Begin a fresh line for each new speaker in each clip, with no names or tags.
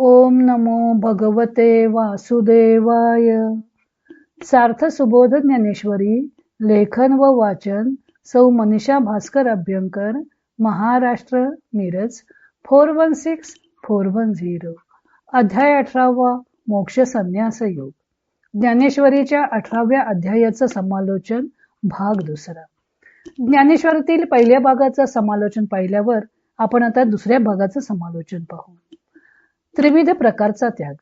ओम नमो भगवते वासुदेवाय. सार्थ सुबोध ज्ञानेश्वरी लेखन व वाचन सौ Manisha Bhaskar Abhyankar Maharashtra Miraj four one six four one zero. अध्याय अठरावा मोक्ष संन्यास योग. ज्ञानेश्वरीच्या अठराव्या अध्यायाचं समालोचन भाग दुसरा. ज्ञानेश्वरातील पहिल्या भागाचं समालोचन पाहिल्यावर आपण आता दुसऱ्या भागाचं समालोचन पाहू. त्रिविध प्रकारचा त्याग.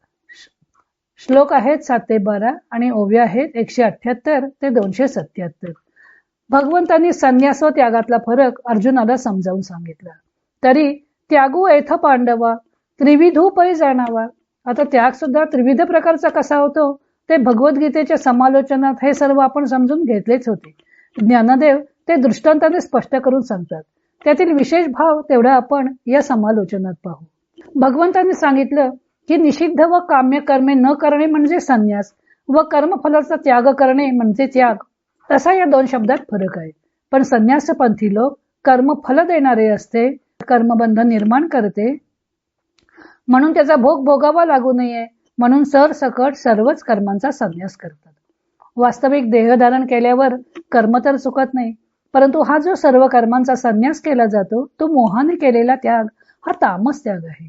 श्लोक आहेत सात ते बारा आणि ओव्या आहेत एकशे अठ्याहत्तर ते दोनशे सत्याहत्तर. भगवंतांनी संन्यास व त्यागातला फरक अर्जुनाला समजावून सांगितला. तरी त्यागू एथ पांडवा त्रिविधू पै जाणावा. आता त्याग सुद्धा त्रिविध प्रकारचा कसा होतो? ते भगवद्गीतेच्या समालोचनात हे सर्व आपण समजून घेतलेच होते. ज्ञानदेव ते दृष्टांताने स्पष्ट करून सांगतात. त्यातील विशेष भाव तेवढा आपण या समालोचनात पाहू. भगवंतांनी सांगितलं की निषिद्ध व काम्य कर्मे न करणे म्हणजे संन्यास व कर्मफलाचा त्याग करणे म्हणजे त्याग. तसा या दोन शब्दात फरक आहे. पण संन्यासपंथी लोक कर्मफल देणारे असते कर्मबंध निर्माण करते. म्हणून त्याचा भोग भोगावा लागू नये. म्हणून सरसकट सर्वच कर्मांचा संन्यास करतात. वास्तविक देहधारण केल्यावर कर्म तर चुकत नाही परंतु हा जो सर्व कर्मांचा संन्यास केला जातो तो मोहाने केलेला त्याग हा तामस त्याग आहे.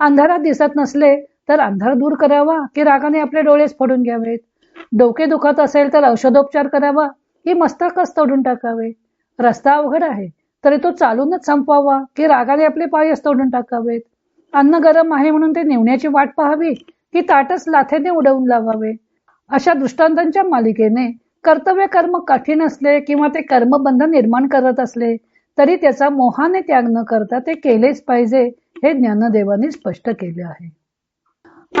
अंधारात दिसत नसले तर अंधार दूर करावा की रागाने आपले डोळेच फोडून घ्यावेत? डोके दुखत असेल तर औषधोपचार करावा की मस्तकच तोडून टाकावे? रस्ता अवघड आहे तरी तो चालूनच संपवावा की रागाने आपले पायच तोडून टाकावेत? अन्न गरम आहे म्हणून ते नेवण्याची वाट पाहावी की ताटच लाथेने उडवून लावावे? अशा दृष्टांतांच्या मालिकेने कर्तव्य कर्म कठीण असले किंवा ते कर्मबंध निर्माण करत असले तरी त्याचा मोहाने त्याग न करता ते केलेच पाहिजे हे ज्ञानदेवाने स्पष्ट केले आहे.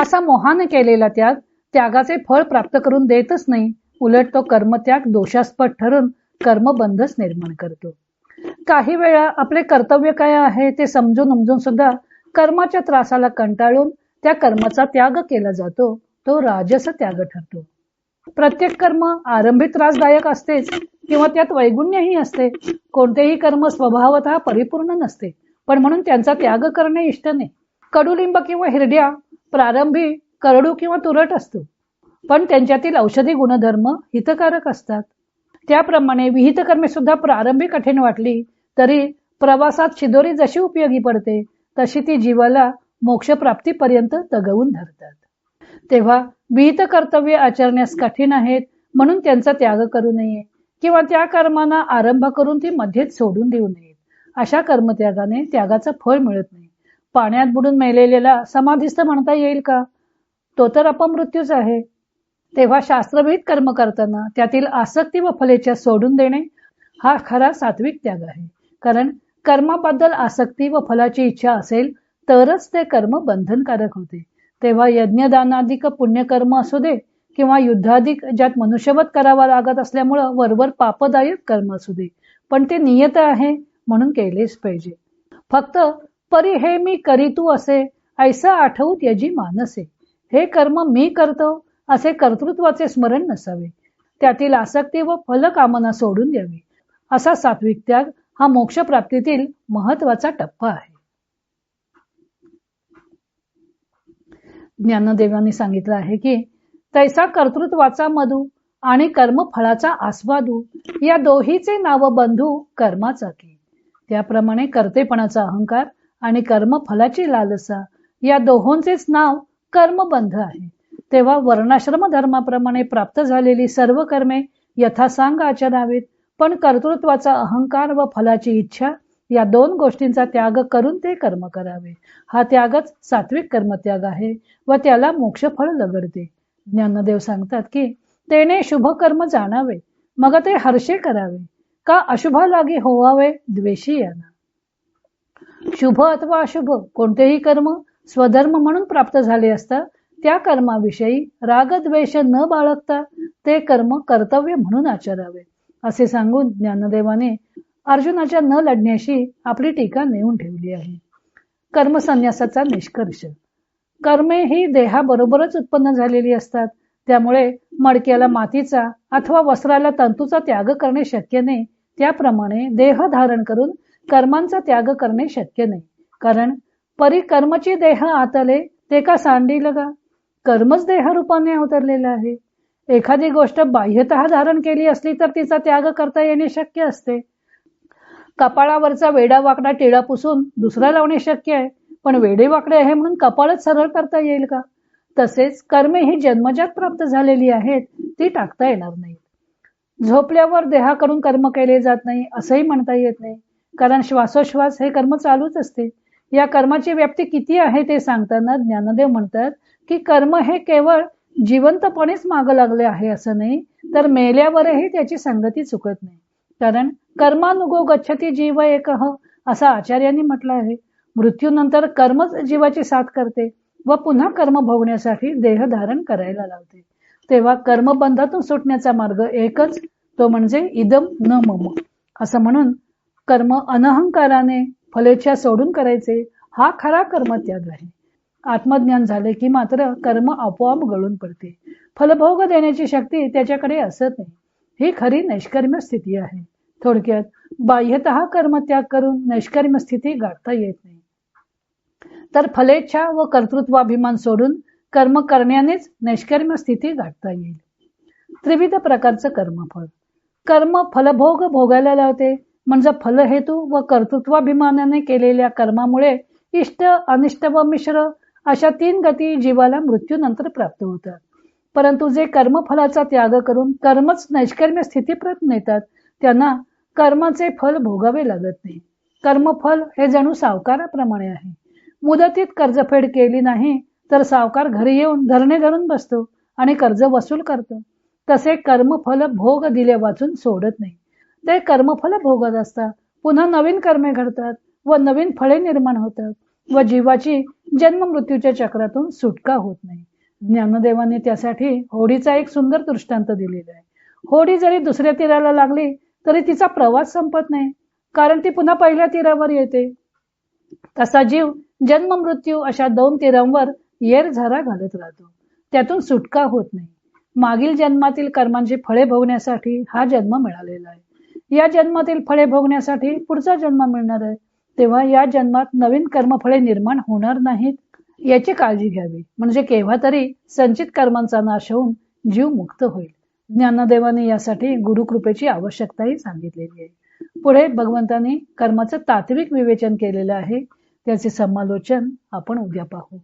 असा मोहाने केलेला त्याग त्यागाचे फळ प्राप्त करून देतच नाही. उलट तो कर्मत्याग दोषास्पद ठरून कर्मबंधच निर्माण करतो. काही वेळा आपले कर्तव्य काय आहे ते समजून उमजून सुद्धा कर्माच्या त्रासाला कंटाळून त्या कर्माचा त्याग केला जातो. तो राजस त्याग ठरतो. प्रत्येक कर्म आरंभी त्रासदायक असतेच किंवा त्यात वैगुण्यही असते. कोणतेही कर्म स्वभावतः परिपूर्ण नसते. पण म्हणून त्यांचा त्याग करणे इष्ट नाही कडुलिंब किंवा हिरड्या प्रारंभी करडू किंवा तुरट असतो. पण त्यांच्यातील औषधी गुणधर्म हितकारक असतात. त्याप्रमाणे विहित कर्मे सुद्धा प्रारंभी कठीण वाटली तरी प्रवासात शिदोरी जशी उपयोगी पडते तशी ती जीवाला मोक्षप्राप्तीपर्यंत दगवून धरतात. तेव्हा विहित कर्तव्य आचरण्यास कठीण आहेत म्हणून त्यांचा त्याग करू नये किंवा त्या कर्मांना आरंभ करून ती मध्येच सोडून देऊ नयेत अशा कर्मत्यागाने त्यागाचं फळ मिळत नाही. पाण्यात बुडून मेलेलेला समाधीस्थ म्हणता येईल का? तो तर अपमृत्यूच आहे. तेव्हा शास्त्रविहित कर्म करताना त्यातील आसक्ती व फलेच्या सोडून देणे हा खरा सात्विक त्याग आहे. कारण कर्माबद्दल आसक्ती व फलाची इच्छा असेल तरच ते कर्म बंधनकारक होते. तेव्हा यज्ञदानाधिक पुण्यकर्म असू दे किंवा युद्धाधिक ज्यात मनुष्यवत करावा लागत असल्यामुळं वरवर पापदायक कर्म असू दे पण ते नियत आहे म्हणून केलेच पाहिजे. फक्त परी हे मी करीतू असे ऐसा आठवूत याची मानसे. हे कर्म मी करतो असे कर्तृत्वाचे स्मरण नसावे. त्यातील आसक्ती व फलकामना सोडून द्यावी. असा सात्विक त्याग हा मोक्षप्राप्तीतील महत्त्वाचा टप्पा आहे. ज्ञानदेवांनी सांगितलं आहे की तैसा कर्तृत्वाचा मधू आणि कर्मफळाचा आस्वादू या दोहीचे नाव बंधू कर्माचा की. त्याप्रमाणे कर्तेपणाचा अहंकार आणि कर्मफलाची लालसा या दोहोंचेच नाव कर्मबंध आहे. तेव्हा वर्णाश्रम धर्माप्रमाणे प्राप्त झालेली सर्व कर्मे यथासांग आचरावीत पण कर्तृत्वाचा अहंकार व फलाची इच्छा या दोन गोष्टींचा त्याग करून ते कर्म करावे. हा त्यागच सात्विक कर्मत्याग आहे व त्याला मोक्षफळ लगडते. ज्ञानदेव सांगतात की तेने शुभ कर्म जाणावे मग ते हर्षे करावे. का अशुभ होवावे? द्वेषी यांना. शुभ अथवा अशुभ कोणतेही कर्म स्वधर्म म्हणून प्राप्त झाले असता त्या कर्माविषयी रागद्वेष न बाळगता ते कर्म कर्तव्य म्हणून आचरावे. असे सांगून ज्ञानदेवाने अर्जुनाच्या न लढण्याशी आपली टीका नेऊन ठेवली आहे. कर्मसन्यासाचा निष्कर्ष. कर्मे ही देहाबरोबरच उत्पन्न झालेली असतात. त्यामुळे मडक्याला मातीचा अथवा वस्त्राला तंतूचा त्याग करणे शक्य नाही. त्याप्रमाणे देह धारण करून कर्मांचा त्याग करणे शक्य नाही. कारण परिकर्मची देह आतले ते का सांडील का कर्मच देहरूपाने अवतरलेला आहे. एखादी गोष्ट बाह्यत धारण केली असली तर तिचा त्याग करता येणे शक्य असते. कपाळावरचा वेडा वाकडा टिळा पुसून दुसरा लावणे शक्य आहे. पण वेडे वाकडे आहे म्हणून कपाळच सरळ करता येईल का? तसेच कर्मे ही जन्मजात प्राप्त झालेली आहेत ती टाकता येणार नाही. झोपल्यावर देहाकडून कर्म केले जात नाही असंही म्हणता येत नाही. कारण श्वासोश्वास हे कर्म चालूच असते. या कर्माची व्याप्ती किती आहे ते सांगताना ज्ञानदेव म्हणतात की कर्म हे केवळ जिवंतपणेच मागं लागले आहे असं नाही तर मेल्यावरही त्याची संगती चुकत नाही. कारण कर्मानुगो गच्छती जीव एक असं आचार्यांनी म्हटलं आहे. मृत्यूनंतर कर्मच जीवाची साथ करते व पुन्हा कर्म भोगण्यासाठी देह धारण करायला लावते. तेव्हा कर्मबंधातून सुटण्याचा मार्ग एकच तो म्हणजे इदम न मम. असं म्हणून कर्म अनहंकाराने फलेच्छा सोडून करायचे हा खरा कर्मत्याग आहे. आत्मज्ञान झाले की मात्र कर्म आपोआप गळून पडते. फलभोग देण्याची शक्ती त्याच्याकडे असत नाही. ही खरी नैष्कर्म्य स्थिती आहे. थोडक्यात. बाह्यत कर्मत्याग करून नैष्कर्म स्थिती गाठता येत नाही. तर फलेच्छा व कर्तृत्वाभिमान सोडून कर्म करण्यानेच नैष्कर्म स्थिती गाठता येईल. त्रिविध प्रकारचं कर्मफळ. कर्म फलभोग भोगायला लावते. म्हणजे फलहेतू व कर्तृत्वाभिमानाने केलेल्या कर्मामुळे इष्ट अनिष्ट व मिश्र अशा तीन गती जीवाला मृत्यूनंतर प्राप्त होतात. परंतु जे कर्मफलाचा त्याग करून कर्मच नैष्कर्म्य स्थितीप्रत नेतात त्यांना कर्माचे फल भोगावे लागत नाही. कर्मफल हे जणू सावकाराप्रमाणे आहे. मुदतीत कर्जफेड केली नाही तर सावकार घरी येऊन धरणे धरून बसतो आणि कर्ज वसूल करतो. तसे कर्मफल भोग दिले वाचून सोडत नाही. ते कर्मफल भोगत असतात. पुन्हा नवीन कर्मे घडतात व नवीन फळे निर्माण होतात व जीवाची जन्म मृत्यूच्या चक्रातून सुटका होत नाही. ज्ञानदेवाने त्यासाठी होडीचा एक सुंदर दृष्टांत दिलेला आहे. होडी जरी दुसऱ्या तीराला लागली तरी तिचा प्रवास संपत नाही कारण ती पुन्हा पहिल्या तीरावर येते. तसा जीव जन्म मृत्यू अशा दोन तीरांवर येर झरा घालत राहतो. त्यातून सुटका होत नाही. मागील जन्मातील कर्मांची फळे भोगण्यासाठी हा जन्म मिळालेला आहे. या जन्मातील फळे भोगण्यासाठी पुढचा जन्म मिळणार आहे. तेव्हा या जन्मात नवीन कर्मफळे निर्माण होणार नाहीत याची काळजी घ्यावी. म्हणजे केव्हा तरी संचित कर्मांचा नाश होऊन जीव मुक्त होईल. ज्ञानदेवाने यासाठी गुरुकृपेची आवश्यकताही सांगितलेली आहे. पुढे भगवंतांनी कर्माचं तात्विक विवेचन केलेलं आहे. त्याचे समालोचन आपण उद्या पाहू.